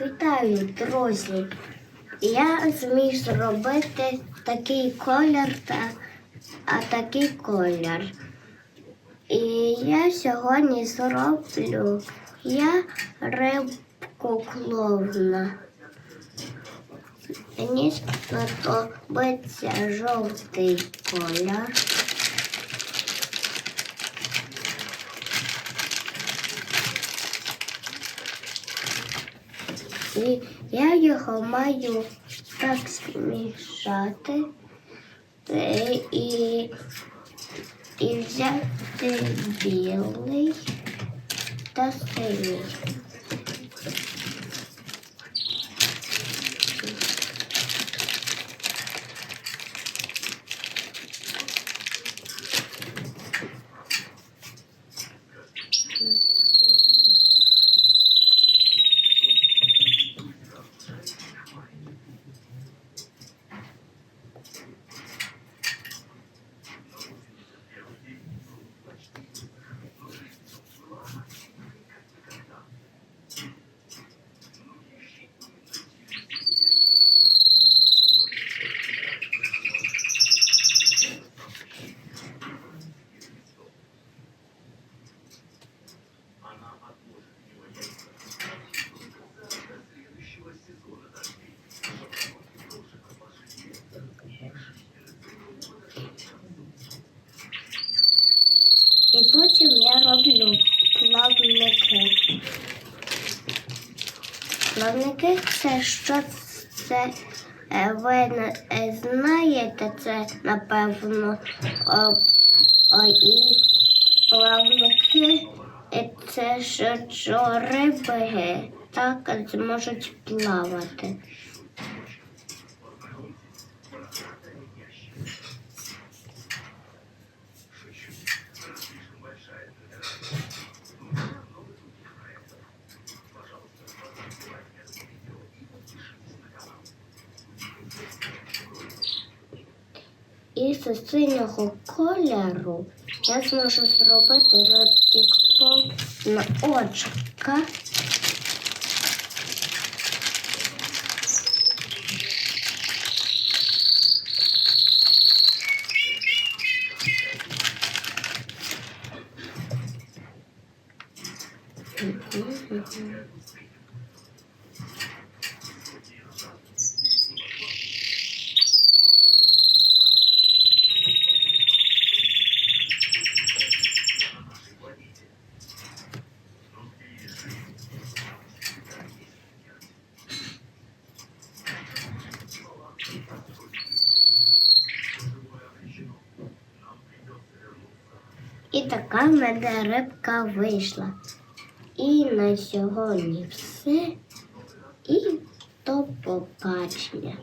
Вітаю, друзі! Я зміг зробити такий колір та а такий колір. І я сьогодні зроблю я рибку клоуна. Мені сподобається жовтий колір. І я його маю так змішати і, і взяти білий та синій. І потім я роблю плавники. Плавники це що це е, ви е, знаєте, це напевно. О, о, і плавники це що риби так зможуть плавати. І з синього кольору я зможу зробити клоун на очка. І така в мене рибка вийшла. І на сьогодні все. І до побачення.